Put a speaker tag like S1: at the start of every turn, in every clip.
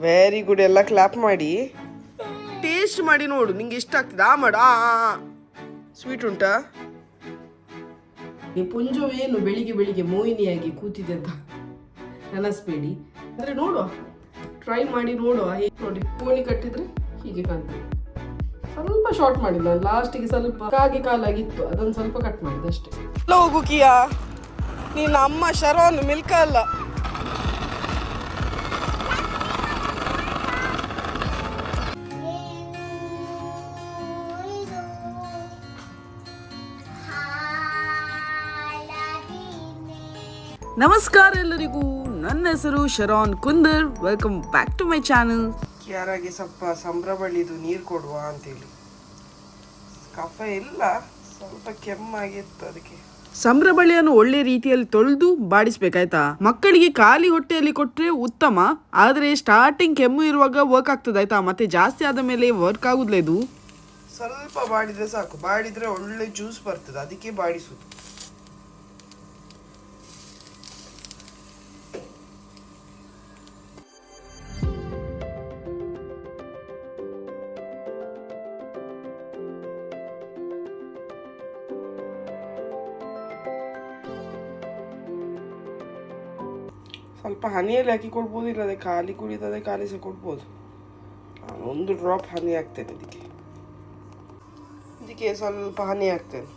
S1: Very good ಎಲ್ಲ clap ಮಾಡಿ. Taste ಮಾಡಿ ನೋಡು ನಿಂಗೆ ಇಷ್ಟ ಆಗ್ತದೆ? ಆ ಮಾಡು ಆ ಸ್ವೀಟ್ ಉಂಟಾ?
S2: ಈ ಪುಂಜವೇನು ಬೆಳಿಗ್ಗೆ ಬೆಳಿಗ್ಗೆ ಮೋಹಿನಿಯಾಗಿ ಕೂತಿದೆ ಅಂತ ನೆನೆಸ್ಬೇಡಿ. ಅಂದ್ರೆ ನೋಡುವ ಟ್ರೈ ಮಾಡಿ ನೋಡುವ. ಹೇಗೆ ನೋಡಿ ಕೋಳಿ ಕಟ್ಟಿದ್ರೆ ಹೀಗೆ ಕಾಣ್ತದೆ. ಸ್ವಲ್ಪ ಶಾರ್ಟ್ ಮಾಡಿಲ್ಲ ನಾನು ಲಾಸ್ಟಿಗೆ ಸ್ವಲ್ಪ ಕಾಗಿ ಕಾಲಾಗಿತ್ತು ಅದೊಂದು ಸ್ವಲ್ಪ ಕಟ್ ಮಾಡಿದೆ ಅಷ್ಟೇ.
S1: ಎಲ್ಲ ಹೋಗು ಕಿಯಾ. ನೀನು ಅಮ್ಮ ಶರವನ್ನು ಮಿಲ್ಕ ಅಲ್ಲ.
S2: ನಮಸ್ಕಾರ ಎಲ್ಲರಿಗೂ. ನನ್ನ ಹೆಸರು Sharon Kundar. Welcome back to my channel
S1: ಯಾರಾಗಿ ಸ್ವಲ್ಪ ಸಂಭ್ರಮಳಿದು ನೀರು ಕೊಡುವ ಅಂತೇಳಿ. ಕಫ ಇಲ್ಲ ಸ್ವಲ್ಪ ಕೆಮ್ಮಾಗಿತ್ತು ಅದಕ್ಕೆ.
S2: ಸಂಭ್ರಬಳಿಯನ್ನು ಒಳ್ಳೆ ರೀತಿಯಲ್ಲಿ ತೊಳೆದು ಬಾಡಿಸ್ಬೇಕಾಯ್ತಾ? ಮಕ್ಕಳಿಗೆ ಖಾಲಿ ಹೊಟ್ಟೆಯಲ್ಲಿ ಕೊಟ್ಟರೆ ಉತ್ತಮ. ಆದರೆ ಸ್ಟಾರ್ಟಿಂಗ್ ಕೆಮ್ಮು ಇರುವಾಗ ವರ್ಕ್ ಆಗ್ತದೆ ಆಯ್ತಾ ಮತ್ತೆ ಜಾಸ್ತಿ ಆದ ಮೇಲೆ ವರ್ಕ್ ಆಗುದಿಲ್ಲ ಇದು?
S1: ಸ್ವಲ್ಪ ಬಾಡಿದ್ರೆ ಸಾಕು. ಬಾಡಿದ್ರೆ ಒಳ್ಳೆ ಜ್ಯೂಸ್ ಬರ್ತದೆ. ಅದಕ್ಕೆ ಬಾಡಿಸುದು. ಹನಿಯಲ್ಲಿ ಹಾಕಿ ಕೊಡ್ಬೋದು ಇಲ್ಲದೆ ಖಾಲಿ ಕುಡಿತದೆ ಖಾಲಿ ಸಹ ಕೊಡ್ಬೋದು. ಒಂದು ಡ್ರಾಪ್ ಹನಿ ಹಾಕ್ತೇನೆ ಇದಕ್ಕೆ. ಇದಕ್ಕೆ ಸ್ವಲ್ಪ ಹನಿ ಹಾಕ್ತೇನೆ.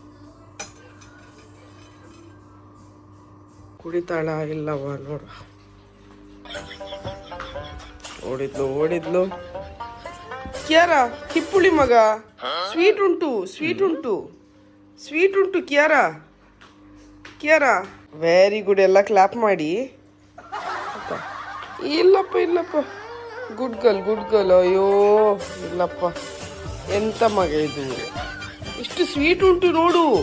S1: ಕುಡಿತಾಳ ಇಲ್ಲವ ನೋಡ ಓಡಿದ್ಲು ಓಡಿದ್ಲು. ಕ್ಯಾರ, ಕಿಪ್ಪುಳಿ ಮಗ. ಸ್ವೀಟ್ ಉಂಟು ಸ್ವೀಟ್ ಉಂಟು. ಸ್ವೀಟ್ ಉಂಟು ಕ್ಯಾರ. ಕ್ಯಾರ ವೆರಿ ಗುಡ್ ಎಲ್ಲ ಕ್ಲಾಪ್ ಮಾಡಿ? ಇಲ್ಲಪ್ಪ ಇಲ್ಲಪ್ಪ. ಗುಡ್ ಗರ್ಲ್ ಗುಡ್ ಗರ್ಲ್ ಅಯ್ಯೋ, ಇಲ್ಲಪ್ಪ. ಎಂತ ಮಗ ಇದು? ಇಷ್ಟು ಸ್ವೀಟ್ ಉಂಟು ನೋಡು.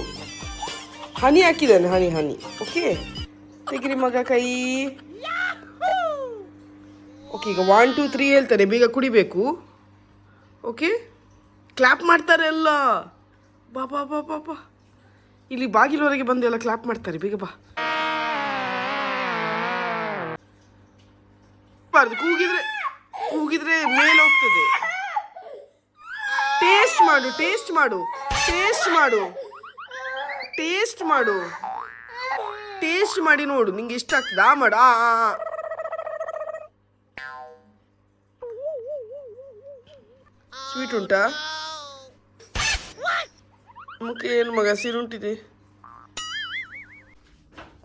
S1: ಹನಿ ಹಾಕಿದ್ದಾನೆ, ಹನಿ ಹನಿ. ಓಕೆ ತೆಗಿರಿ ಮಗ ಕೈ. ಓಕೆ ಈಗ ಒನ್ ಟು ತ್ರೀ ಹೇಳ್ತಾರೆ ಬೇಗ ಕುಡಿಬೇಕು. ಓಕೆ ಕ್ಲಾಪ್ ಮಾಡ್ತಾರೆ ಎಲ್ಲ. ಬಾ ಬಾ ಬಾ ಬಾ ಬಾ. ಇಲ್ಲಿ ಬಾಗಿಲವರೆಗೆ ಬಂದು ಎಲ್ಲ ಕ್ಲಾಪ್ ಮಾಡ್ತಾರೆ. ಬೇಗ ಬಾ. ಬಾರ್ದು ಕೂಗಿದ್ರೆ ಕೂಗಿದ್ರೆ ಮೇಲೆ ಹೋಗ್ತದೆ. ಟೇಸ್ಟ್ ಮಾಡು ಟೇಸ್ಟ್ ಮಾಡು ಟೇಸ್ಟ್ ಮಾಡು ಟೇಸ್ಟ್ ಮಾಡು. ಟೇಸ್ಟ್ ಮಾಡಿ ನೋಡು ನಿಂಗೆ ಇಷ್ಟ ಆಗ್ತದೆ. ಆ ಮಾಡು ಆ. ಸ್ವೀಟ್ ಉಂಟಾ? ಮುಖ ಏನು ಮಗ? ಸಿರುಂಟಿದೆ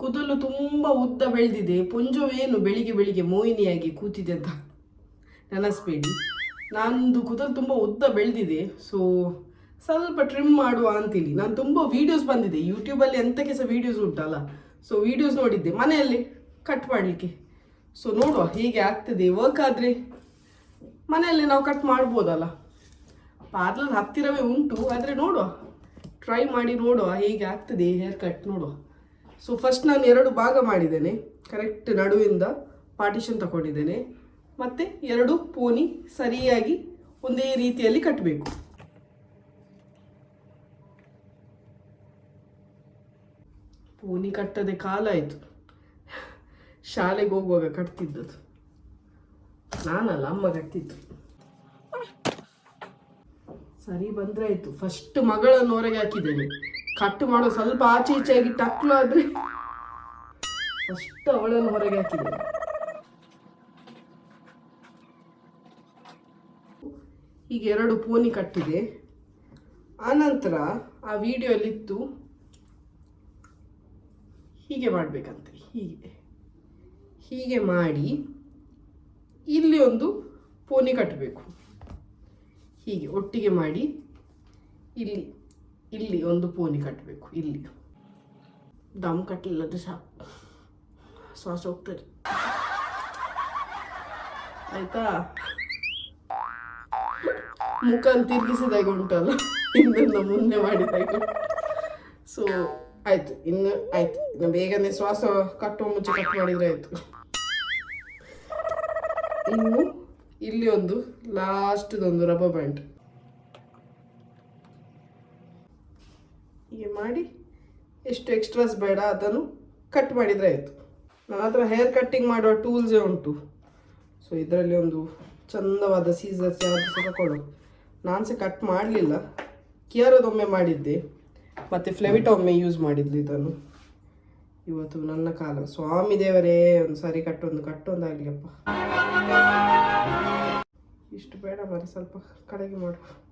S2: ಕೂದಲು ತುಂಬ ಉದ್ದ ಬೆಳೆದಿದೆ. ಪುಂಜವೇನು ಬೆಳಿಗ್ಗೆ ಬೆಳಿಗ್ಗೆ ಮೋಹಿನಿಯಾಗಿ ಕೂತಿದೆ ಅಂತ ನೆನಸ್ಬೇಡಿ. ನಂದು ಕೂದಲು ತುಂಬ ಉದ್ದ ಬೆಳೆದಿದೆ. ಸೊ ಸ್ವಲ್ಪ ಟ್ರಿಮ್ ಮಾಡುವ ಅಂತೀನಿ ನಾನು ತುಂಬ ವೀಡಿಯೋಸ್ ಬಂದಿದೆ. ಯೂಟ್ಯೂಬಲ್ಲಿ ಎಂತಕ್ಕೆ ಸಹ ವೀಡಿಯೋಸ್ ಉಂಟಲ್ಲ. ಸೊ ವೀಡಿಯೋಸ್ ನೋಡಿದ್ದೆ. ಮನೆಯಲ್ಲಿ ಕಟ್ ಮಾಡಲಿಕ್ಕೆ. ಸೊ ನೋಡುವ ಹೀಗೆ ಆಗ್ತದೆ. ವರ್ಕ್ ಆದರೆ ಮನೆಯಲ್ಲಿ ನಾವು ಕಟ್ ಮಾಡ್ಬೋದಲ್ಲ. ಪಾರ್ಲರ್ ಹತ್ತಿರವೇ ಉಂಟು. ಆದರೆ ನೋಡುವ. ಟ್ರೈ ಮಾಡಿ ನೋಡುವ ಹೇಗೆ ಆಗ್ತದೆ ಹೇರ್ ಕಟ್ ನೋಡುವ. ಸೊ ಫಸ್ಟ್ ನಾನು ಎರಡು ಭಾಗ ಮಾಡಿದ್ದೇನೆ. ಕರೆಕ್ಟ್ ನಡುವಿಂದ ಪಾರ್ಟಿಷನ್ ತಗೊಂಡಿದ್ದೇನೆ. ಮತ್ತು ಎರಡು ಪೋನಿ ಸರಿಯಾಗಿ ಒಂದೇ ರೀತಿಯಲ್ಲಿ ಕಟ್ಟಬೇಕು ಪೋನಿ ಕಟ್ಟದೆ ಕಾಲ ಆಯಿತು. ಶಾಲೆಗೆ ಹೋಗುವಾಗ ಕಟ್ತಿದ್ದದು ನಾನಲ್ಲ, ಅಮ್ಮ ಕಟ್ತಿದ್ದು. ಸರಿ ಬಂದ್ರೆ ಆಯ್ತು. ಫಸ್ಟ್ ಮಗಳನ್ನು ಹೊರಗೆ ಹಾಕಿದ್ದೇನೆ. ಕಟ್ ಮಾಡೋ ಸ್ವಲ್ಪ ಆಚೆ ಈಚೆ ಆಗಿ ಟಕ್ಲು ಆದ್ರೆ ಫಸ್ಟ್ ಅವಳನ್ನು ಹೊರಗೆ ಹಾಕಿದ್ರು ಹೀಗೆ ಎರಡು ಪೋನಿ ಕಟ್ಟಿದೆ. ಆನಂತರ ಆ ವಿಡಿಯೋಲಿತ್ತು. ಹೀಗೆ ಮಾಡಬೇಕಂತೆ. ಹೀಗೆ. ಹೀಗೆ ಮಾಡಿ ಇಲ್ಲಿ ಒಂದು ಪೋನಿ ಕಟ್ಟಬೇಕು. ಹೀಗೆ ಒಟ್ಟಿಗೆ ಮಾಡಿ ಇಲ್ಲಿ. ಇಲ್ಲಿ ಒಂದು ಪೋನಿ ಕಟ್ಟಬೇಕು ಇಲ್ಲಿ. ದಮ್ ಕಟ್ಟಲಿಲ್ಲದ್ರೆ ಸಾಕು. ಶ್ವಾಸ ಹೋಗ್ತದೆ. ಆಯ್ತಾ? ಮುಖ ತಿರುಗಿಸಿದಾಗ ಉಂಟಲ್ಲ ಹಿಂದಿಂದ ಮುಂದೆ ಮಾಡಿದಾಗ. ಸೊ ಆಯ್ತು, ಇನ್ನು ಆಯ್ತು. ಇನ್ನು ಬೇಗನೆ ಶ್ವಾಸ ಕಟ್ಟುವ ಮುಂಚೆ ಕಟ್ ಮಾಡಿದ್ರೆ ಆಯ್ತು. ಇನ್ನು ಇಲ್ಲಿ ಒಂದು ಲಾಸ್ಟ್ದೊಂದು ರಬ್ಬರ್ ಬ್ಯಾಂಡ್ ಹೀಗೆ ಮಾಡಿ ಎಷ್ಟು ಎಕ್ಸ್ಟ್ರಾಸ್ ಬೇಡ ಅದನ್ನು ಕಟ್ ಮಾಡಿದರೆ ಆಯಿತು. ನನ್ನ ಹತ್ರ ಹೇರ್ ಕಟ್ಟಿಂಗ್ ಮಾಡುವ ಟೂಲ್ಸೇ ಉಂಟು. ಸೊ ಇದರಲ್ಲಿ ಒಂದು ಚಂದವಾದ ಸೀಸರ್ಸ್ ಯಾವುದು ಸಹ ಕೊಡು. ನಾನು ಸಹ ಕಟ್ ಮಾಡಲಿಲ್ಲ. ಕಿಯರದೊಮ್ಮೆ ಮಾಡಿದ್ದೆ. ಮತ್ತು ಫ್ಲೆವಿಟ ಒಮ್ಮೆ ಯೂಸ್ ಮಾಡಿದ್ಲು ಇದನ್ನು. ಇವತ್ತು ನನ್ನ ಕಾಲ. ಸ್ವಾಮಿ ದೇವರೇ, ಒಂದು ಸಾರಿ ಕಟ್ಟೊಂದು ಕಟ್ಟೊಂದಾಗಲಿಯಪ್ಪ ಇಷ್ಟು ಬೇಡ ಮರಿ, ಸ್ವಲ್ಪ ಕಡೆಗೆ ಮಾಡು.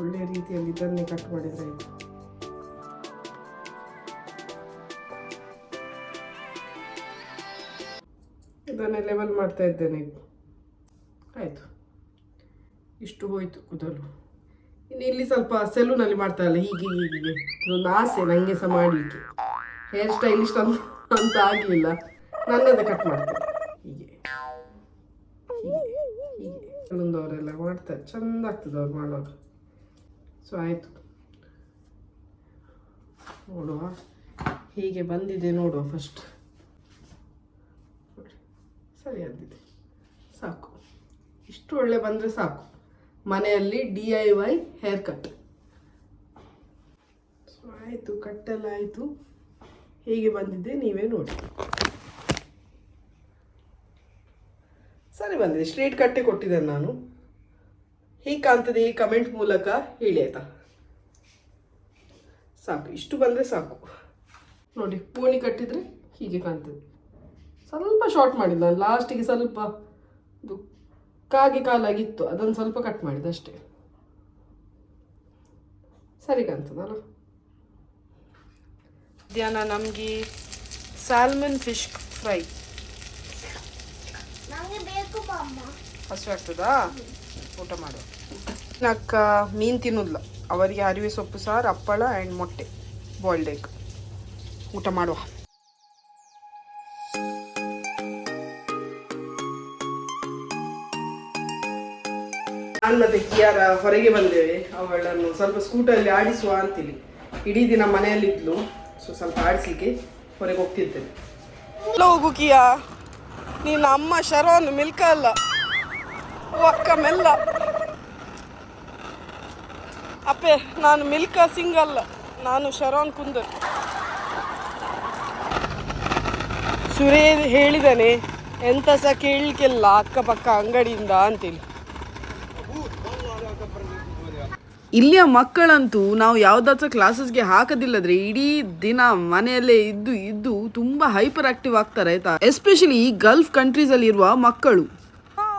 S2: ಒಳ್ಳೆಯ ರೀತಿಯಲ್ಲಿ ಇದನ್ನೇ ಕಟ್ ಮಾಡಿದ್ರೆ ಆಯ್ತು. ಇದನ್ನೇ ಲೆವೆಲ್ ಮಾಡ್ತಾ ಇದ್ದೇನೆ ಈಗ ಆಯಿತು. ಇಷ್ಟು ಹೋಯ್ತು ಕೂದಲು. ಇನ್ನು ಇಲ್ಲಿ ಸ್ವಲ್ಪ ಸೆಲೂನಲ್ಲಿ ಮಾಡ್ತಾರಲ್ಲ ಹೀಗೆ ಹೀಗೆ ಇದೊಂದು ಆಸೆ ನನಗೆ ಸಹ ಮಾಡಲಿಕ್ಕೆ. ಹೇರ್ ಸ್ಟೈಲಿಸ್ಟ್ ಅಂತ ಅಂತ ಆಗಲಿಲ್ಲ. ನನ್ನದೇ ಕಟ್ ಮಾಡ್ತೇನೆ. ಹೀಗೆ ಹೀಗೆ ಹೀಗೆ. ಕೆಲವೊಂದವರೆಲ್ಲ ಮಾಡ್ತಾರೆ. ಚೆಂದ ಆಗ್ತದೆ ಅವ್ರು ಮಾಡುವಾಗ ಸೊ ಆಯಿತು. ನೋಡುವ. ಹೀಗೆ ಬಂದಿದೆ ನೋಡುವ ಫಸ್ಟ್ ಸರಿ ಅಂದಿದೆ ಸಾಕು. ಇಷ್ಟು ಒಳ್ಳೆ ಬಂದರೆ ಸಾಕು. ಮನೆಯಲ್ಲಿ D I Y hair cut so ಆಯಿತು, ಕಟ್ಟೆಲ್ಲ ಆಯಿತು. ಹೇಗೆ ಬಂದಿದೆ, ನೀವೇ ನೋಡಿ. ಸರಿ ಬಂದಿದೆ ಸ್ಟ್ರೀಟ್ ಕಟ್ಟೆ ಕೊಟ್ಟಿದ್ದೇನೆ ನಾನು. ಹೇಗೆ ಕಾಣ್ತದೆ ಈ ಕಮೆಂಟ್ ಮೂಲಕ ಹೇಳಿ ಆಯ್ತಾ? ಸಾಕು ಇಷ್ಟು ಬಂದರೆ ಸಾಕು. ನೋಡಿ ಪೋಣಿ ಕಟ್ಟಿದರೆ ಹೀಗೆ ಕಾಣ್ತದೆ. ಸ್ವಲ್ಪ ಶಾರ್ಟ್ ಮಾಡಿಲ್ಲ ನಾನು ಲಾಸ್ಟಿಗೆ ಸ್ವಲ್ಪ ಇದು ಕಾಗೆ ಕಾಲಾಗಿತ್ತು ಅದನ್ನು ಸ್ವಲ್ಪ ಕಟ್ ಮಾಡಿದೆ ಅಷ್ಟೇ. ಸರಿ ಕಾಣ್ತದಲ್ಲ? ಮಧ್ಯಾಹ್ನ ನಮಗೆ ಸ್ಯಾಲ್ಮನ್ ಫಿಶ್ ಫ್ರೈ ಹಸು ಆಗ್ತದಾ? ಊಟ ಮಾಡುವ ಅಕ್ಕ ಮೀನು ತಿನ್ನೋದಿಲ್ಲ ಅವರಿಗೆ ಅರಿವೆ ಸೊಪ್ಪು ಸಾರು ಹಪ್ಪಳ ಆ್ಯಂಡ್ ಮೊಟ್ಟೆ ಬಾಯ್ಲ್ಡ್ ಎಗ್ ಊಟ ಮಾಡುವ. ನಾನು ಮತ್ತೆ ಕಿಯಾರ ಹೊರಗೆ ಬಂದೇವೆ. ಅವಳನ್ನು ಸ್ವಲ್ಪ ಸ್ಕೂಟರಲ್ಲಿ ಆಡಿಸುವ ಅಂತೀನಿ ಇಡೀ ದಿನ ಮನೆಯಲ್ಲಿದ್ಲು. ಸೊ ಸ್ವಲ್ಪ ಆಡಿಸ್ಲಿಕ್ಕೆ ಹೊರಗೆ ಹೋಗ್ತಿದ್ದೇನೆ. ಹೋಗು ಕಿಯಾ. ನೀನು ಅಮ್ಮ ಶರವನ್ನು ಮಿಲ್ಕ ಅಲ್ಲ ಒಕ್ಕ ಮೆಲ್ಲ ಅಪ್ಪೆ, ನಾನು ಮಿಲ್ಕಾ ಸಿಂಗ್ ಅಲ್ಲ, ನಾನು ಶರೋನ್ ಕುಂದರ್. ಸುರೇ ಹೇಳಿದಾನೆ, ಎಂತ ಸಹ ಕೇಳಲಿಕ್ಕಿಲ್ಲ ಅಕ್ಕಪಕ್ಕ ಅಂಗಡಿಯಿಂದ ಅಂತೇಳಿ ಇಲ್ಲಿಯ ಮಕ್ಕಳಂತೂ ನಾವು ಯಾವುದಾದ್ರೂ ಕ್ಲಾಸಸ್ಗೆ ಹಾಕದಿಲ್ಲದ್ರೆ ಇಡೀ ದಿನ ಮನೆಯಲ್ಲೇ ಇದ್ದು ಇದ್ದು ತುಂಬಾ ಹೈಪರ್ ಆಕ್ಟಿವ್ ಆಗ್ತಾರೆ ಆಯ್ತಾ? ಎಸ್ಪೆಷಲಿ ಗಲ್ಫ್ ಕಂಟ್ರೀಸ್ ಅಲ್ಲಿ ಇರುವ ಮಕ್ಕಳು.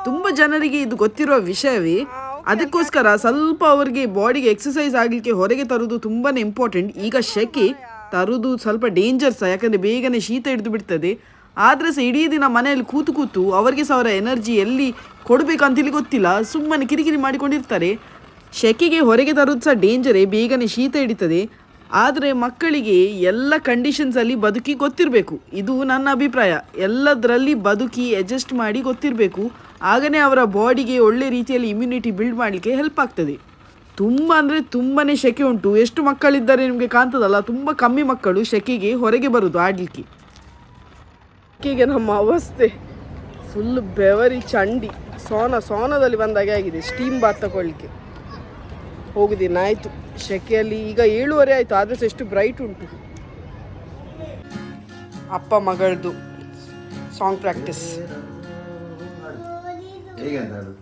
S2: ತುಂಬಾ ಜನರಿಗೆ ಇದು ಗೊತ್ತಿರುವ ವಿಷಯವೇ ಅದಕ್ಕೋಸ್ಕರ ಸ್ವಲ್ಪ ಅವರಿಗೆ ಬಾಡಿಗೆ ಎಕ್ಸಸೈಸ್ ಆಗಲಿಕ್ಕೆ ಹೊರಗೆ ತರುವುದು ತುಂಬಾ ಇಂಪಾರ್ಟೆಂಟ್ ಈಗ ಶೆಕೆ ತರುವುದು ಸ್ವಲ್ಪ ಡೇಂಜರ್ ಸಹ ಯಾಕಂದ್ರೆ ಬೇಗನೆ ಶೀತ ಹಿಡಿದು ಬಿಡ್ತದೆ. ಆದ್ರೆ ಸಹ ಇಡೀ ದಿನ ಮನೆಯಲ್ಲಿ ಕೂತು ಕೂತು ಅವರಿಗೆ ಸಹ ಅವರ ಎನರ್ಜಿ ಎಲ್ಲಿ ಕೊಡಬೇಕಂತೇಳಿ ಗೊತ್ತಿಲ್ಲ. ಸುಮ್ಮನೆ ಕಿರಿಕಿರಿ ಮಾಡಿಕೊಂಡಿರ್ತಾರೆ. ಶೆಕೆಗೆ ಹೊರಗೆ ತರೋದು ಸಹ ಡೇಂಜರೇ ಬೇಗನೆ ಶೀತ ಹಿಡಿತದೆ. ಆದರೆ ಮಕ್ಕಳಿಗೆ ಎಲ್ಲ ಕಂಡೀಷನ್ಸಲ್ಲಿ ಬದುಕಿ ಗೊತ್ತಿರಬೇಕು. ಇದು ನನ್ನ ಅಭಿಪ್ರಾಯ. ಎಲ್ಲದರಲ್ಲಿ ಬದುಕಿ ಅಡ್ಜಸ್ಟ್ ಮಾಡಿ ಗೊತ್ತಿರಬೇಕು. ಆಗನೇ ಅವರ ಬಾಡಿಗೆ ಒಳ್ಳೆ ರೀತಿಯಲ್ಲಿ ಇಮ್ಯುನಿಟಿ ಬಿಲ್ಡ್ ಮಾಡಲಿಕ್ಕೆ ಹೆಲ್ಪ್ ಆಗ್ತದೆ. ತುಂಬ ಅಂದರೆ ತುಂಬಾ ಶೆಕೆ ಉಂಟು. ಎಷ್ಟು ಮಕ್ಕಳಿದ್ದಾರೆ ನಿಮಗೆ ಕಾಣ್ತದಲ್ಲ? ತುಂಬ ಕಮ್ಮಿ ಮಕ್ಕಳು ಶೆಕೆಗೆ ಹೊರಗೆ ಬರೋದು ಆಡಲಿಕ್ಕೆ. ಶೆಕೆಗೆ ನಮ್ಮ ಅವಸ್ಥೆ. ಫುಲ್ ಬೆವರಿ ಚಂಡಿ. ಸೋನ, ಸೋನದಲ್ಲಿ ಬಂದಾಗೆ ಆಗಿದೆ. ಸ್ಟೀಮ್ ಬಾತ್ ತಗೊಳ್ಳಿಕ್ಕೆ. ಹೋಗುದಿನ ಆಯಿತು. ಶೆಕೆಯಲ್ಲಿ ಈಗ ಏಳುವರೆ ಆಯಿತು. ಆದರೆ ಎಷ್ಟು ಬ್ರೈಟ್ ಉಂಟು. ಅಪ್ಪ ಮಗಳದು ಸಾಂಗ್ ಪ್ರಾಕ್ಟೀಸ್
S3: ಹೇಗೆ ಅಂತ ಹೇಳು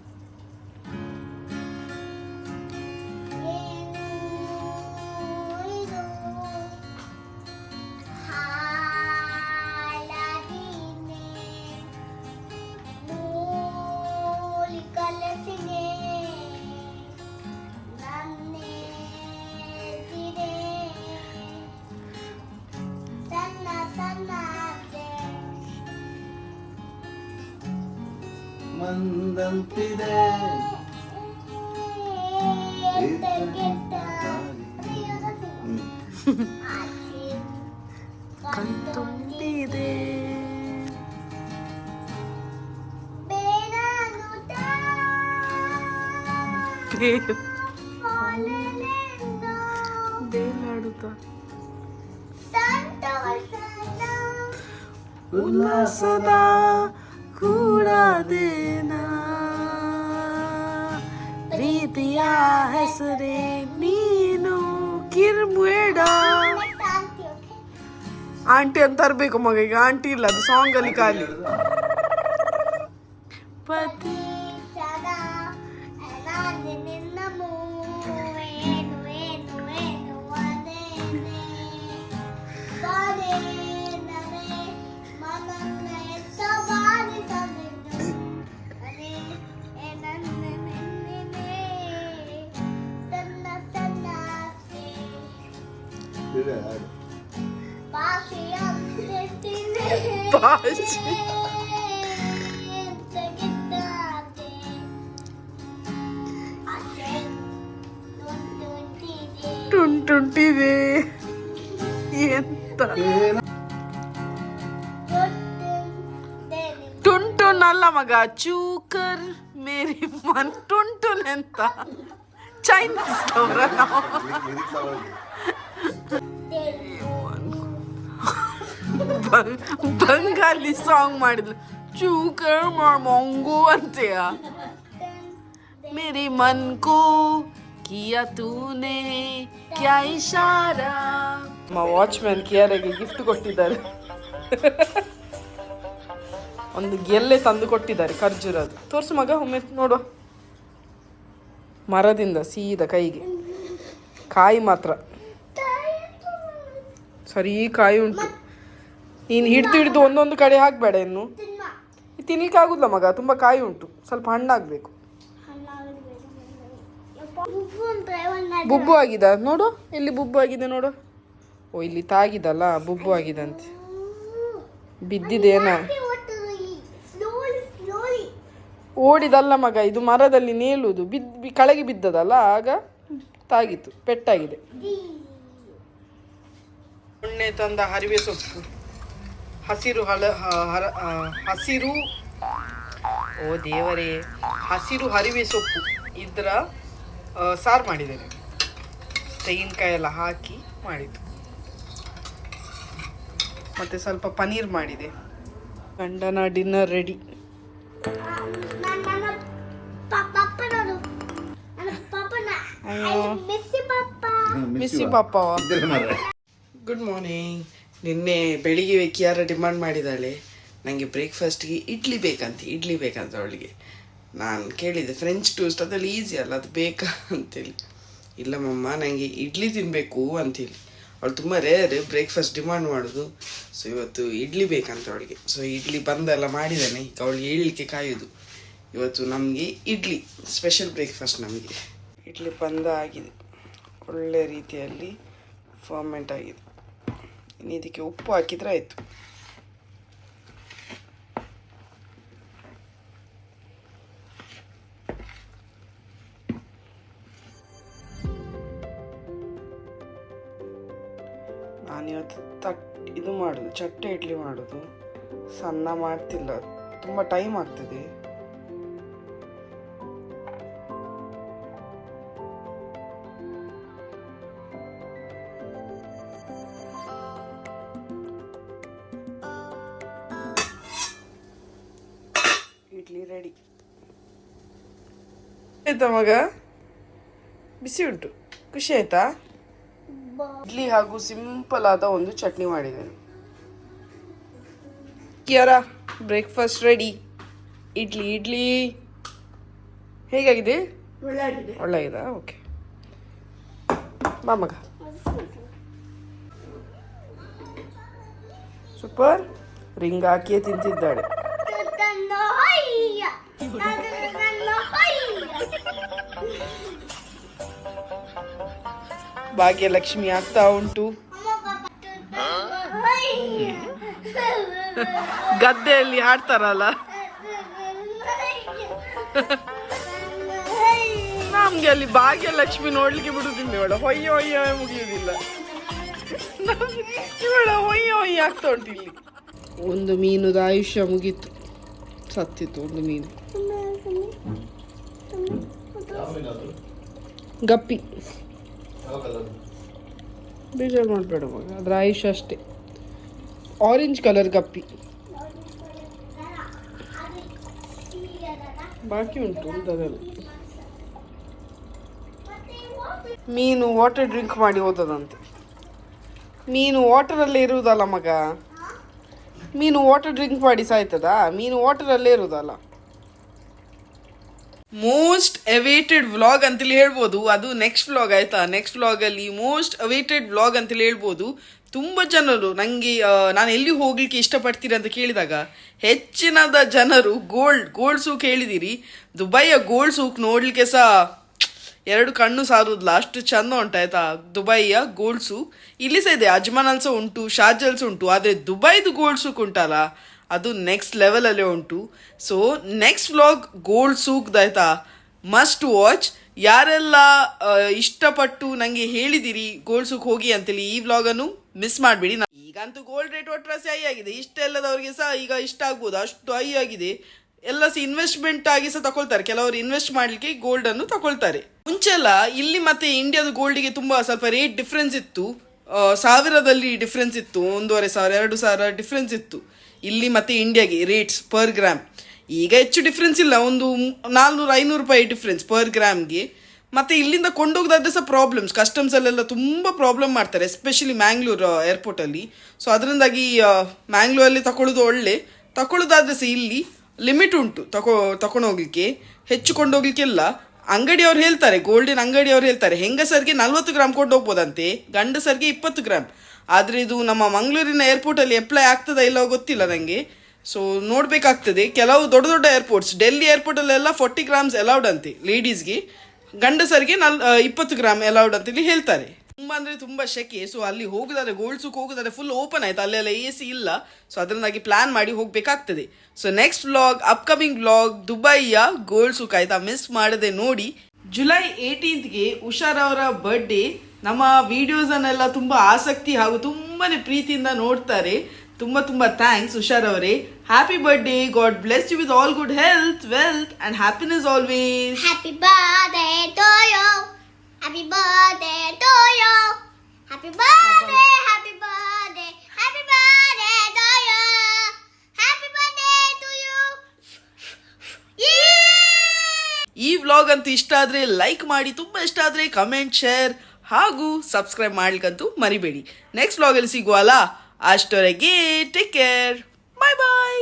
S3: ಮಂದಂತಿದೆ
S4: ಎಂತ ಕೆಟ್ಟ ಆಸೆ
S2: ಕಣ್ತುಂಬಿದೆ
S4: ಬೇನಾನುತ ಫಾಲಲೆಂದು
S2: ಬೇಲಾಡುತ್ತ
S4: ಸಂತೋಷದ
S2: ಉಲ್ಲಾಸದ ಕೂಡದೇನಾ ಪ್ರೀತಿಯ ಹೆಸರೇ ನೀನು ಕಿರ್ಬೇಡ? ಆಂಟಿ ಅಂತ ತರ್ಬೇಕು ಮಗ ಈಗ ಆಂಟಿ ಇಲ್ಲ ಅದು ಸಾಂಗಲ್ಲಿ ಖಾಲಿ Bate. టుంటుంటిది ఎంత టుంటున్ అల్ల మగ చూకర్ మేరీ మన్ టుంటున్
S3: ఎంత చైనీస్
S2: ఎవరన్నా ಬಂಗಾಲಿ ಸಾಂಗ್ ಮಾಡಿದ್ಲು. ಚೂಕರ್ ಮಂಗು ಅಂತೆಯ? ಮೇರಿ ಮನ್ ಕೋ ಕಿಯಾ ತೂನೆ, ಕ್ಯಾ ಇಶಾರಾ? ನಮ್ಮ ವಾಚ್ಮ್ಯಾನ್ ಕಿಯಾರಿಗೆ ಗಿಫ್ಟ್ ಕೊಟ್ಟಿದ್ದಾರೆ. ಒಂದು ಗೆಲ್ಲೆ ತಂದು ಕೊಟ್ಟಿದ್ದಾರೆ ಖರ್ಜೂರದು ತೋರ್ಸು ಮಗ, ಒಮ್ಮೆ ನೋಡುವ. ಮರದಿಂದ ಸೀದಾ ಕೈಗೆ. ಕಾಯಿ ಮಾತ್ರ. ಸರಿ, ಕಾಯಿ ಉಂಟು. ನೀನು ಹಿಡ್ದು ಹಿಡಿದು ಒಂದೊಂದು ಕಡೆ ಹಾಕಬೇಡ ಇನ್ನು. ತಿನ್ಲಿಕ್ಕೆ ಆಗುದಿಲ್ಲ ಮಗ ತುಂಬ ಕಾಯಿ ಉಂಟು. ಸ್ವಲ್ಪ ಹಣ್ಣಾಗಬೇಕು. ಬುಬ್ಬು ಆಗಿದೆ ನೋಡು. ಇಲ್ಲಿ ಬುಬ್ಬು ಆಗಿದೆ ನೋಡು. ಓ ಇಲ್ಲಿ ತಾಗಿದಲ್ಲ ಬುಬ್ಬು ಆಗಿದಂತೆ. ಬಿದ್ದಿದೇನ. ಓಡಿದಲ್ಲ ಮಗ ಇದು ಮರದಲ್ಲಿ ನೇಲುದು ಬಿದ್ದು ಕಳಗಿ ಕೆಳಗೆ ಬಿದ್ದದಲ್ಲ ಆಗ ತಾಗಿತ್ತು ಪೆಟ್ಟಾಗಿದೆ. ಉಣ್ಣೆ ತಂದ ಹರಿವೆ ಸೊಪ್ಪು. ಹಸಿರು ಹಳ ಹರ ಹಸಿರು ಓ ದೇವರೇ ಹಸಿರು ಹರಿವೆ ಸೊಪ್ಪು ಇದರ ಸಾರು ಮಾಡಿದ್ದೇನೆ. ತೆಂಗಿನಕಾಯಿ ಎಲ್ಲ ಹಾಕಿ ಮಾಡಿದ್ದು. ಮತ್ತೆ ಸ್ವಲ್ಪ ಪನೀರ್ ಮಾಡಿದೆ. ಗಂಡನ ಡಿನ್ನರ್ ರೆಡಿ.
S4: ಮಿಸ್ಸಿ
S3: ಪಾಪ.
S2: ಗುಡ್ ಮಾರ್ನಿಂಗ್ ನಿನ್ನೆ ಬೆಳಿಗ್ಗೆ ಯಾರ ಡಿಮಾಂಡ್ ಮಾಡಿದ್ದಾಳೆ ನನಗೆ ಬ್ರೇಕ್ಫಾಸ್ಟ್ಗೆ ಇಡ್ಲಿ ಬೇಕಂತ ಇಡ್ಲಿ ಬೇಕಂತ ಅವಳಿಗೆ. ನಾನು ಕೇಳಿದೆ, ಫ್ರೆಂಚ್ ಟೂಸ್ಟ್ ಅದರಲ್ಲಿ ಈಸಿ ಅಲ್ಲ, ಅದು ಬೇಕಾ? ಅಂತೇಳಿ. ಇಲ್ಲ ಮಮ್ಮ ನನಗೆ ಇಡ್ಲಿ ತಿನ್ನಬೇಕು ಅಂತೇಳಿ. ಅವಳು ತುಂಬ ರೇರ್ ಬ್ರೇಕ್ಫಾಸ್ಟ್ ಡಿಮಾಂಡ್ ಮಾಡೋದು. ಸೊ, ಇವತ್ತು ಇಡ್ಲಿ ಬೇಕಂತ ಅವಳಿಗೆ. ಸೊ, ಇಡ್ಲಿ ಬಂದೆಲ್ಲ ಮಾಡಿದ್ದಾನೆ, ಈಗ ಅವಳು ಹೇಳಲಿಕ್ಕೆ ಕಾಯೋದು. ಇವತ್ತು ನಮಗೆ ಇಡ್ಲಿ ಸ್ಪೆಷಲ್ ಬ್ರೇಕ್ಫಾಸ್ಟ್ ನಮಗೆ. ಇಡ್ಲಿ ಬಂದ ಆಗಿದೆ ಒಳ್ಳೆ ರೀತಿಯಲ್ಲಿ ಫಾರ್ಮೆಂಟ್ ಆಗಿದೆ. ಇನ್ನು ಇದಕ್ಕೆ ಉಪ್ಪು ಹಾಕಿದ್ರೆ ಆಯಿತು ನಾನಿವತ್ತು ತಟ್ ಇದು ಮಾಡೋದು, ಚಟ್ಟೆ ಇಡ್ಲಿ ಮಾಡೋದು. ಸಣ್ಣ ಮಾಡ್ತಿಲ್ಲ, ತುಂಬ ಟೈಮ್ ಆಗ್ತದೆ. ಮಗ? ಬಿಸಿ ಉಂಟು. ಖುಷಿ ಆಯ್ತಾ? ಇಡ್ಲಿ ಹಾಗೂ ಸಿಂಪಲ್ ಆದ ಒಂದು ಚಟ್ನಿ ಮಾಡಿದ್ದೇನೆ ಕಿಯಾರ ಬ್ರೇಕ್ಫಾಸ್ಟ್ ರೆಡಿ. ಇಡ್ಲಿ ಇಡ್ಲಿ. ಹೇಗಾಗಿದೆ? ಒಳ್ಳೆಯದಾ ಓಕೆ. ಬಾ ಮಗ. ಸೂಪರ್. ರಿಂಗ್ ಹಾಕಿಯೇ ತಿಂತಿದ್ದಾಳೆ. ಭಾಗ್ಯಲಕ್ಷ್ಮಿ ಆಗ್ತಾ ಉಂಟು. ಗದ್ದೆಯಲ್ಲಿ ಆಡ್ತಾರಲ್ಲ ನಮ್ಗೆ ಅಲ್ಲಿ ಭಾಗ್ಯಲಕ್ಷ್ಮಿ ನೋಡ್ಲಿಕ್ಕೆ ಬಿಡುದಿಲ್ಲ ಇವಳ. ಹೊಯ್ಯ ಹೊಯ್ಯ ಮುಗಿಯುವುದಿಲ್ಲ ನಮ್ಗೆ ಇವಳ ಹೊಯ್ಯ ಹೊಯ್ಯ ಆಗ್ತಾ ಉಂಟು ಇಲ್ಲಿ. ಒಂದು ಮೀನುದ ಆಯುಷ್ಯ ಮುಗೀತು. ಸತ್ತಿತ್ತು ಒಂದು ಮೀನು. ಗಪ್ಪಿ? ಬೇಜಾರು ಮಾಡಬೇಡ ಮಗ ಅದ್ರ ಆಯುಷ್ ಅಷ್ಟೇ. Orange colour guppy. ಬಾಕಿ ಉಂಟು ಮೀನು ವಾಟರ್ ಡ್ರಿಂಕ್ ಮಾಡಿ ಓದೋದಂತೆ. ಮೀನು ವಾಟರಲ್ಲೇ ಇರುವುದಲ್ಲ ಮಗ? ಮೀನು ವಾಟರ್ ಡ್ರಿಂಕ್ ಮಾಡಿ ಸಾಯ್ತದಾ? ಮೀನು ವಾಟರಲ್ಲೇ ಇರುವುದಲ್ಲ ಮೋಸ್ಟ್ ಅವೇಟೆಡ್ ವ್ಲಾಗ್ ಅಂತೇಳಿ ಹೇಳ್ಬೋದು. ಅದು ನೆಕ್ಸ್ಟ್ ವ್ಲಾಗ್ ಆಯ್ತಾ? ನೆಕ್ಸ್ಟ್ ವ್ಲಾಗಲ್ಲಿ ಮೋಸ್ಟ್ ಅವೇಟೆಡ್ ವ್ಲಾಗ್ ಅಂತೇಳಿ ಹೇಳ್ಬೋದು. ತುಂಬ ಜನರು ನನಗೆ ನಾನು ಎಲ್ಲಿ ಹೋಗ್ಲಿಕ್ಕೆ ಇಷ್ಟಪಡ್ತೀರಿ ಅಂತ ಕೇಳಿದಾಗ, ಹೆಚ್ಚಿನದ ಜನರು ಗೋಲ್ಡ್ ಗೋಲ್ಡ್ ಸೂಕ್ ಹೇಳಿದಿರಿ. ದುಬೈಯ ಗೋಲ್ಡ್ ಸೂಕ್ ನೋಡ್ಲಿಕ್ಕೆ ಸಹ ಎರಡು ಕಣ್ಣು ಸಾರುದಿಲ್ಲ ಅಷ್ಟು ಚಂದ ಉಂಟಾಯ್ತಾ ದುಬೈಯ ಗೋಲ್ಡ್ ಸೂಕ್ ಇಲ್ಲಿ ಸಹ ಇದೆ ಅಜ್ಮಾನಲ್ಲಿ ಸಹ ಉಂಟು ಶಾಜಲ್ಸ್ ಉಂಟು. ಆದರೆ ದುಬೈದು ಗೋಲ್ಡ್ ಸೂಕ್ ಉಂಟಲ್ಲ? ಅದು ನೆಕ್ಸ್ಟ್ ಲೆವೆಲಲ್ಲೇ ಉಂಟು. ಸೊ ನೆಕ್ಸ್ಟ್ ವ್ಲಾಗ್ ಗೋಲ್ಡ್ ಸೂಕ್ದಾಯ್ತಾ ಮಸ್ಟ್ ವಾಚ್ ಯಾರೆಲ್ಲ ಇಷ್ಟಪಟ್ಟು ನನಗೆ ಹೇಳಿದಿರಿ ಗೋಲ್ಡ್ ಸೂಕ್ ಹೋಗಿ ಅಂತೇಳಿ ಈ ವ್ಲಾಗನ್ನು ಮಿಸ್ ಮಾಡಬೇಡಿ. ಈಗಂತೂ ಗೋಲ್ಡ್ ರೇಟ್ ಒಟ್ಟರೆ ಹೈ ಆಗಿದೆ. ಇಷ್ಟೆಲ್ಲದವ್ರಿಗೆ ಸಹ ಈಗ ಇಷ್ಟ ಆಗ್ಬೋದು. ಅಷ್ಟು ಹೈ ಆಗಿದೆ. ಎಲ್ಲ ಸಹ ಇನ್ವೆಸ್ಟ್ಮೆಂಟ್ ಆಗಿ ಸಹ ತಗೊಳ್ತಾರೆ ಕೆಲವರು ಇನ್ವೆಸ್ಟ್ ಮಾಡ್ಲಿಕ್ಕೆ ಗೋಲ್ಡ್ ಅನ್ನು ತಗೊಳ್ತಾರೆ ಮುಂಚೆಲ್ಲ ಇಲ್ಲಿ ಮತ್ತೆ ಇಂಡಿಯಾದ ಗೋಲ್ಡಿಗೆ ತುಂಬಾ ಸ್ವಲ್ಪ ರೇಟ್ ಡಿಫ್ರೆನ್ಸ್ ಇತ್ತು. ಸಾವಿರದಲ್ಲಿ ಡಿಫ್ರೆನ್ಸ್ ಇತ್ತು. ಒಂದೂವರೆ ಸಾವಿರ, ಎರಡು ಸಾವಿರ ಡಿಫ್ರೆನ್ಸ್ ಇತ್ತು. ಇಲ್ಲಿ ಮತ್ತೆ ಇಂಡಿಯಾಗೆ ರೇಟ್ಸ್ ಪರ್ ಗ್ರಾಮ್ ಈಗ ಹೆಚ್ಚು ಡಿಫ್ರೆನ್ಸ್ ಇಲ್ಲ, ಒಂದು ನಾಲ್ನೂರು, ಐನೂರು ರೂಪಾಯಿ ಡಿಫ್ರೆನ್ಸ್ ಪರ್ ಗ್ರಾಮ್ಗೆ ಮತ್ತೆ ಇಲ್ಲಿಂದ ಕೊಂಡೋಗದಾದ್ರೆ ಸಹ ಪ್ರಾಬ್ಲಮ್ಸ್ ಕಸ್ಟಮ್ಸ್ ಅಲ್ಲೆಲ್ಲ ತುಂಬ ಪ್ರಾಬ್ಲಮ್ ಮಾಡ್ತಾರೆ ಎಸ್ಪೆಷಲಿ ಮ್ಯಾಂಗ್ಳೂರು ಏರ್ಪೋರ್ಟಲ್ಲಿ ಸೊ ಅದರಿಂದಾಗಿ ಮ್ಯಾಂಗ್ಳೂರಲ್ಲಿ ತಗೊಳ್ಳೋದು ಒಳ್ಳೆ. ತಗೊಳ್ಳೋದಾದ್ರೆ ಸಹ ಇಲ್ಲಿ ಲಿಮಿಟ್ ಉಂಟು ತಗೋ ತಗೊಂಡೋಗ್ಲಿಕ್ಕೆ ಹೆಚ್ಚು ಕೊಂಡೋಗ್ಲಿಕ್ಕೆಲ್ಲ ಅಂಗಡಿಯವ್ರು ಹೇಳ್ತಾರೆ ಗೋಲ್ಡಿನ ಅಂಗಡಿಯವ್ರು ಹೇಳ್ತಾರೆ, ಹೆಂಗಸರಿಗೆ ನಲ್ವತ್ತು ಗ್ರಾಮ್ ಕೊಂಡೋಗ್ಬೋದಂತೆ, ಗಂಡಸರಿಗೆ ಇಪ್ಪತ್ತು ಗ್ರಾಮ್ ಆದರೆ ಇದು ನಮ್ಮ ಮಂಗಳೂರಿನ ಏರ್ಪೋರ್ಟಲ್ಲಿ ಎಪ್ಲೈ ಆಗ್ತದಾ ಇಲ್ಲೋ ಗೊತ್ತಿಲ್ಲ ನನಗೆ ಸೊ ನೋಡಬೇಕಾಗ್ತದೆ. ಕೆಲವು ದೊಡ್ಡ ದೊಡ್ಡ ಏರ್ಪೋರ್ಟ್ಸ್ ಡೆಲ್ಲಿ ಏರ್ಪೋರ್ಟಲ್ಲೆಲ್ಲ ಫೋರ್ಟಿ ಗ್ರಾಮ್ಸ್ ಅಲೌಡ್ ಅಂತೆ ಲೇಡೀಸ್ಗೆ ಗಂಡಸರಿಗೆ ನಲ್ ಇಪ್ಪತ್ತು ಗ್ರಾಮ್ ಅಲೌಡ್ ಅಂತೇಳಿ ಹೇಳ್ತಾರೆ. ತುಂಬ ಅಂದರೆ ತುಂಬ ಶೆಕೆ. ಸೊ ಅಲ್ಲಿ ಹೋಗಿದರೆ ಗೋಲ್ಸುಕ್ ಸೂಕ್ ಫುಲ್ ಓಪನ್ ಆಯಿತು. ಅಲ್ಲೆಲ್ಲ ಎ ಸಿ ಇಲ್ಲ. ಸೊ ಅದರಿಂದಾಗಿ ಪ್ಲಾನ್ ಮಾಡಿ ಹೋಗಬೇಕಾಗ್ತದೆ. So next vlog upcoming vlog ದುಬೈಯ gold souk ಆಯ್ತಾ ಮಿಸ್ ಮಾಡದೆ ನೋಡಿ. ಜುಲೈ ಏಯ್ಟೀನ್ತ್ಗೆ ಉಷಾರವರ ಬರ್ಡೇ ನಮ್ಮ ವಿಡಿಯೋಸನ್ನೆಲ್ಲ ತುಂಬ ಆಸಕ್ತಿ ಹಾಗೂ ತುಂಬಾ ಪ್ರೀತಿಯಿಂದ ನೋಡ್ತಾರೆ. ತುಂಬ ತುಂಬ ಥ್ಯಾಂಕ್ಸ್ ಹುಷಾರ್ ಅವರೇ. Happy birthday God bless you with all good health wealth and happiness always
S4: happy birthday to you happy birthday to you happy birthday happy birthday happy birthday to you happy birthday to you!
S2: ಈ vlog ಅಂತೂ ಇಷ್ಟ ಆದರೆ like ಮಾಡಿ ತುಂಬ ಇಷ್ಟ ಆದರೆ comment share ಹಾಗೂ subscribe ಮಾಡ್ಲಿಕ್ಕಂತೂ ಮರಿಬೇಡಿ. ನೆಕ್ಸ್ಟ್ ವ್ಲಾಗಲ್ಲಿ ಸಿಗುವಲ್ಲ ಅಷ್ಟೊರೆಗೆ ಟೇಕ್ ಕೇರ್ ಬಾಯ್ ಬಾಯ್